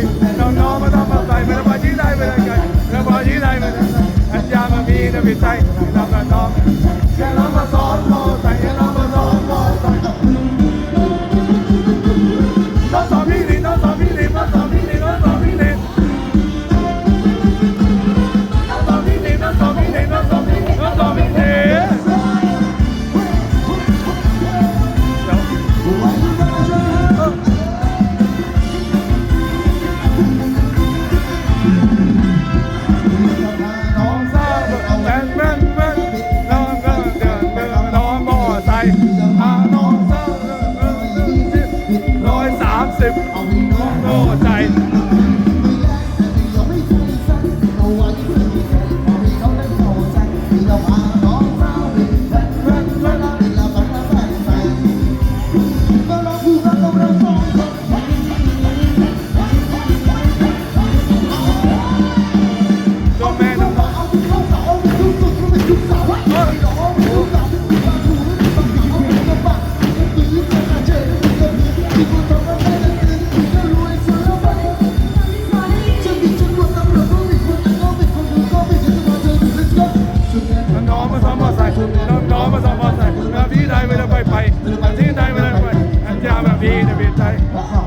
လိုက်တော့တော့မတော့မပိုင်မယ်ဘာကြီးလိုက်မယ်ကဲဘာကြီးလိုက်မယ်အပြာမပြေးတဲ့ပြိုင်တော့တော့ Davi, Davi, tá aí.